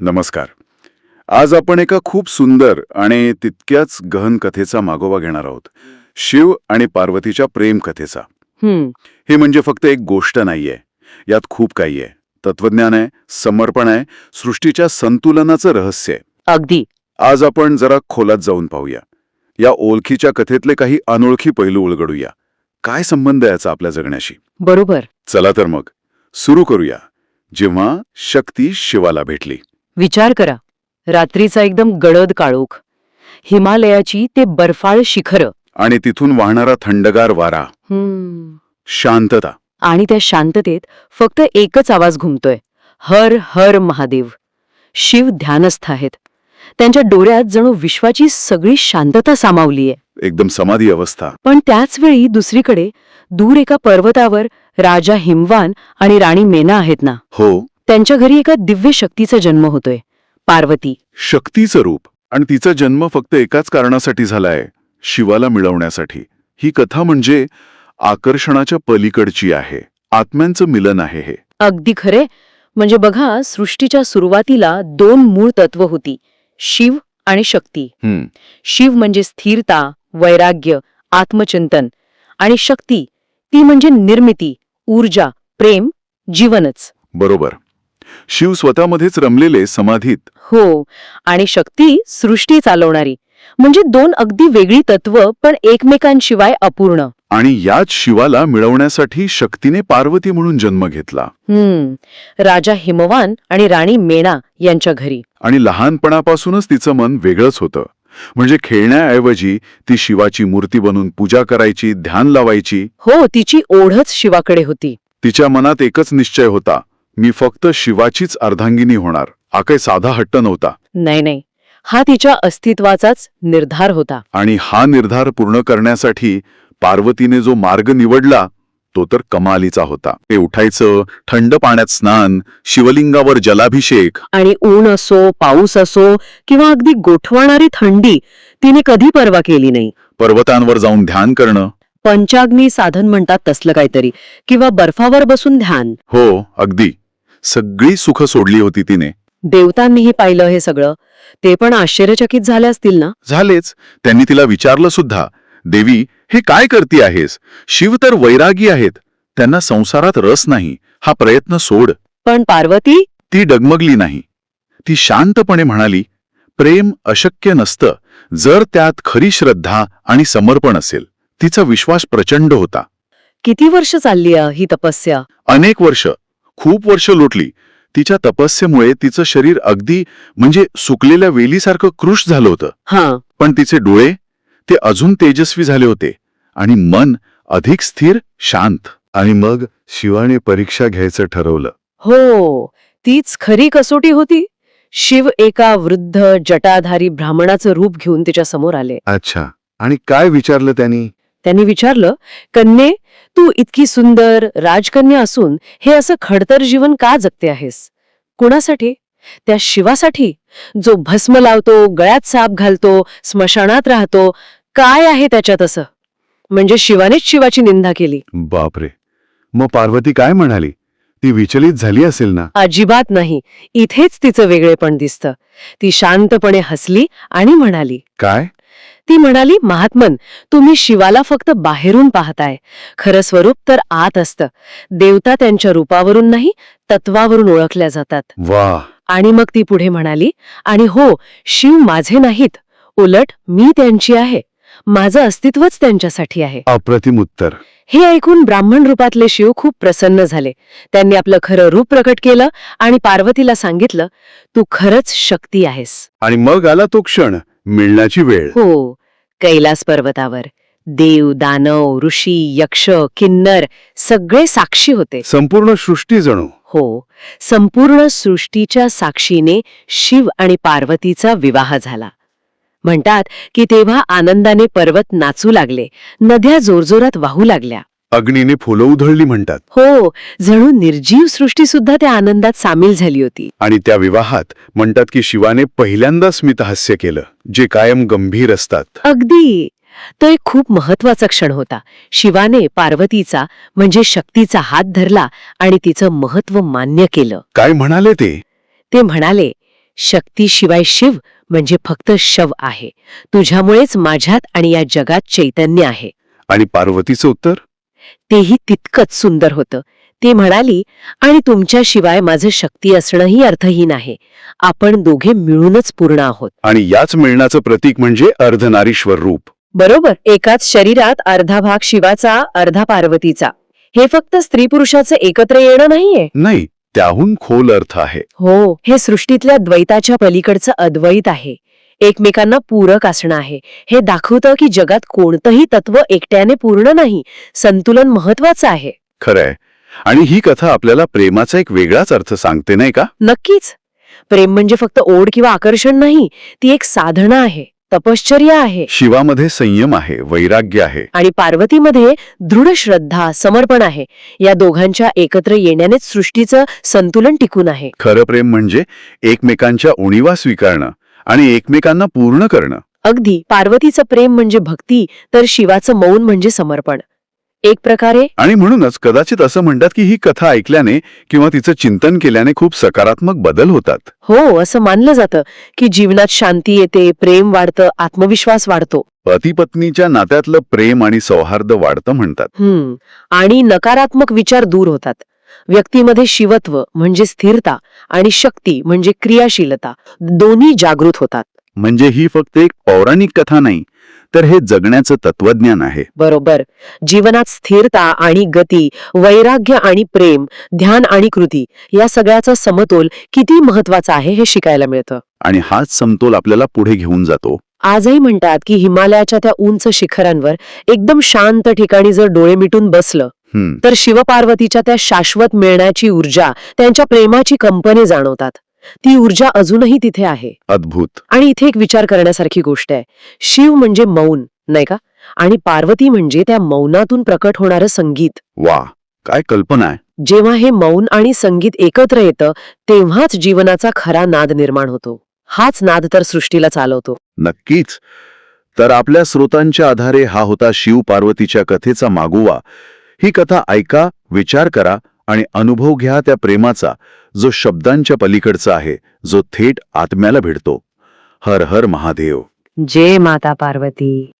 नमस्कार. आज आपण एका खूप सुंदर आणि तितक्याच गहन कथेचा मागोवा घेणार आहोत. शिव आणि पार्वतीच्या प्रेम कथेचा. हम्म. हे म्हणजे फक्त एक गोष्ट नाहीये. यात खूप काही आहे. तत्वज्ञान आहे समर्पण आहे सृष्टीच्या संतुलनाचं रहस्य आहे. अगदी. आज आपण जरा खोलात जाऊन पाहूया. या ओळखीच्या कथेतले काही अनोळखी पैलू उलगडूया. काय संबंध आहे याचा आपल्या जगण्याशी? बरोबर. चला तर मग. सुरू करूया. जेव्हा शक्ती शिवाला भेटली. विचार करा. रात्रीचा एकदम गडद काळोख. हिमालयाची ते बर्फाळ शिखरं. आणि तिथून वाहणारा थंडगार वारा. हम्म. शांतता. आणि त्या शांततेत फक्त एकच आवाज घुमतोय. हर हर महादेव. शिव ध्यानस्थ आहेत. त्यांच्या डोळ्यात जणू विश्वाची सगळी शांतता सामावलीये. एकदम समाधी अवस्था. पण त्याच वेळी दुसरीकडे दूर एका पर्वतावर राजा हिमवान आणि राणी मेना आहेत ना? हो. त्यांच्या घरी एका दिव्य शक्तीचा जन्म होतोय. पार्वती. शक्तीचं रूप. आणि तिचा जन्म फक्त एकाच कारणासाठी झालाय शिवाला मिळवण्यासाठी. ही कथा म्हणजे आकर्षणाच्या पलीकडची आहे. आत्म्यांचं मिलन आहे हे. अगदी खरे. म्हणजे बघा सृष्टीच्या सुरुवातीला दोन मूळ तत्व होती शिव आणि शक्ती. हं, शिव म्हणजे स्थिरता वैराग्य आत्मचिंतन. आणि शक्ती ती म्हणजे निर्मिती ऊर्जा प्रेम जीवनच. बरोबर. शिव स्वतःमध्येच रमलेले समाधीत. हो आणि शक्ती सृष्टी चालवणारी. म्हणजे दोन अगदी वेगळी तत्व पण एकमेकांशिवाय अपूर्ण. आणि याच शिवाला मिळवण्यासाठी शक्तीने पार्वती म्हणून जन्म घेतला. हम्म राजा हिमवान आणि राणी मेणा यांच्या घरी. आणि लहानपणापासूनच तिचं मन वेगळंच होतं. म्हणजे खेळण्याऐवजी ती शिवाची मूर्ती बनून पूजा करायची ध्यान लावायची. हो तिची ओढच शिवाकडे होती. तिच्या मनात एकच निश्चय होता मी फक्त शिवाचीच अर्धांगिनी होणार. हा काही साधा हट्ट नव्हता. नाही नाही. हा तिच्या अस्तित्वाचाच निर्धार होता. आणि हा निर्धार पूर्ण करण्यासाठी पार्वतीने जो मार्ग निवडला तो तर कमालीचा होता. ते उठायचं थंड पाण्यात स्नान शिवलिंगावर जलाभिषेक. आणि ऊन असो पाऊस असो किंवा अगदी गोठवणारी थंडी तिने कधी पर्वा केली नाही. पर्वतांवर जाऊन ध्यान करणं. पंचाग्नी साधन म्हणतात तसलं काहीतरी किंवा बर्फावर बसून ध्यान. हो अगदी. सगळी सुख सोडली होती तिने. देवतांनीही पाहिलं हे सगळं. ते पण आश्चर्यचकित झाले असतील ना? झालेच. त्यांनी तिला विचारलं सुद्धा देवी हे काय करती आहेस? शिव तर वैरागी आहेत. त्यांना संसारात रस नाही. हा प्रयत्न सोड. पण पार्वती? ती डगमगली नाही. ती शांतपणे म्हणाली प्रेम अशक्य नसतं. जर त्यात खरी श्रद्धा आणि समर्पण असेल तिचा विश्वास प्रचंड होता. किती वर्ष चालली आहे ही तपस्या? अनेक वर्ष. खूप वर्ष लोटली. तिच्या तपस्येमुळे तिचं शरीर अगदी म्हणजे सुकलेल्या वेलीसारखं कृश झालं होतं. हा. पण तिचे डोळे ते अजून तेजस्वी झाले होते. आणि मन अधिक स्थिर शांत. आणि मग शिवाने परीक्षा घ्यायचं ठरवलं. हो तीच खरी कसोटी होती. शिव एका वृद्ध जटाधारी ब्राह्मणाचं रूप घेऊन तिच्या समोर आले. अच्छा. आणि काय विचारलं त्यांनी? त्यांनी विचारलं कन्ये तू इतकी सुंदर राजकन्या असून हे असं खडतर जीवन का जगते आहेस? कुणासाठी? त्या शिवासाठी? जो भस्म लावतो गळ्यात साप घालतो स्मशानात राहतो काय आहे त्याच्यात असं? म्हणजे शिवानेच शिवाची निंदा केली. बापरे. मग पार्वती काय म्हणाली? ती विचलित झाली असेल ना? अजिबात नाही. इथेच तिचं वेगळेपण दिसतं. ती शांतपणे हसली आणि म्हणाली काय? ती म्हणाली महात्मन तुम्ही शिवाला फक्त बाहेरून पाहताय. खरं स्वरूप तर आत असतं. देवता त्यांच्या रूपावरून नाही तत्वावरून ओळखल्या जातात. वा आणि मग ती पुढे म्हणाली आणि हो शिव माझे नाहीत. उलट मी त्यांची आहे. माझं अस्तित्वच त्यांच्यासाठी आहे. अप्रतिम उत्तर. हे ऐकून ब्राह्मण रूपातले शिव खूप प्रसन्न झाले. त्यांनी आपलं खरं रूप प्रकट केलं आणि पार्वतीला सांगितलं तू खरंच शक्ती आहेस. आणि मग आला तो क्षण मिळण्याची वेळ. हो कैलास पर्वतावर. देव दानव ऋषी यक्ष किन्नर सगळे साक्षी होते. संपूर्ण सृष्टी जणू. हो संपूर्ण सृष्टीच्या साक्षीने शिव आणि पार्वतीचा विवाह झाला. म्हणतात की तेव्हा आनंदाने पर्वत नाचू लागले. नद्या जोरजोरात वाहू लागल्या. अग्नीने फुलं उधळली म्हणतात. हो जणू निर्जीव सृष्टी सुद्धा त्या आनंदात सामील झाली होती. आणि त्या विवाहात म्हणतात की शिवाने पहिल्यांदा स्मितहास्य केलं जे कायम गंभीर असतात. अगदी. तो एक खूप महत्त्वाचा क्षण होता. शिवाने पार्वतीचा म्हणजे शक्तीचा हात धरला आणि तिचं महत्त्व मान्य केलं. काय म्हणाले ते? ते म्हणाले शक्तीशिवाय शिव म्हणजे फक्त शव आहे. तुझ्यामुळेच माझ्यात आणि या जगात चैतन्य आहे. आणि पार्वतीचं उत्तर? तेही तितकंच सुंदर होतं. ती म्हणाली आणि तुमच्याशिवाय माझं शक्ती असणंही अर्थहीन आहे. आपण दोघे मिळूनच पूर्ण आहोत. आणि याच मिळण्याचं प्रतीक म्हणजे अर्धनारीश्वर रूप. बरोबर एकाच शरीरात अर्धा भाग शिवाचा अर्धा पार्वतीचा. हे फक्त स्त्री पुरुषाचं एकत्र येणं नाहीये. नाही त्याहून खोल अर्थ आहे. हो हे सृष्टीतल्या द्वैताच्या पलीकडचं अद्वैत आहे. एकमेकांना पूरक असणं आहे. हे दाखवतं की जगात कोणतंही तत्व एकट्याने पूर्ण नाही संतुलन महत्वाचं आहे. खरंय. आणि ही कथा आपल्याला प्रेमाचा एक वेगळाच अर्थ सांगते नाही का? नक्कीच. प्रेम म्हणजे फक्त ओढ किंवा आकर्षण नाही ती एक साधना आहे. तपश्चर्या आहे. शिवामध्ये संयम आहे वैराग्य आहे. आणि पार्वतीमध्ये दृढ श्रद्धा समर्पण आहे. या दोघांच्या एकत्र येण्यानेच सृष्टीचं संतुलन टिकून आहे. खरं प्रेम म्हणजे एकमेकांच्या उणीवा स्वीकारणं आणि एकमेकांना पूर्ण करणं. अगदी पार्वतीचं प्रेम म्हणजे भक्ती तर शिवाचं मौन म्हणजे समर्पण. एक प्रकारे? आणि म्हणूनच कदाचित असं म्हणतात की ही कथा ऐकल्याने किंवा तिचं चिंतन केल्याने खूप सकारात्मक बदल होतात. हो असं मानलं जातं की जीवनात शांती येते प्रेम वाढतं आत्मविश्वास वाढतो. पती पत्नीच्या नात्यातलं प्रेम आणि सौहार्द वाढतं म्हणतात. हम्म आणि नकारात्मक विचार दूर होतात. व्यक्तीमध्ये शिवत्व म्हणजे स्थिरता आणि शक्ती म्हणजे क्रियाशीलता दोन्ही जागृत होतात. म्हणजे ही फक्त एक पौराणिक कथा नाही तर हे जगण्याचं तत्वज्ञान आहे. बरोबर. जीवनात स्थिरता आणि गती वैराग्य आणि प्रेम ध्यान आणि कृती या सगळ्याचा समतोल किती महत्त्वाचा आहे हे शिकायला मिळतं. आणि हाच समतोल आपल्याला पुढे घेऊन जातो. आजही म्हणतात की हिमालयाच्या त्या उंच शिखरांवर एकदम शांत ठिकाणी जर डोळे मिटून बसलं हम्म. तर शिवपार्वतीच्या त्या शाश्वत मिळण्याची ऊर्जा त्यांच्या प्रेमाची कंपने जाणवतात. ती ऊर्जा अजूनही तिथे आहे. अद्भुत. आणि इथे एक विचार करण्यासारखी गोष्ट आहे. शिव म्हणजे मौन नाही का? आणि पार्वती म्हणजे त्या मौनातून प्रकट होणारं संगीत. वा काय कल्पना आहे. जेव्हा हे मौन आणि संगीत एकत्र येतं तेव्हाच जीवनाचा खरा नाद निर्माण होतो. हाच नाद तर सृष्टीला चालवतो. नक्कीच. तर आपल्या स्रोतांच्या आधारे हा होता शिव पार्वतीच्या कथेचा मागोवा. ही कथा ऐका विचार करा आणि अनुभव घ्या त्या प्रेमाचा जो शब्दांच्या पलीकडचा आहे जो थेट आत्म्याला भिडतो. हर हर महादेव. जय माता पार्वती.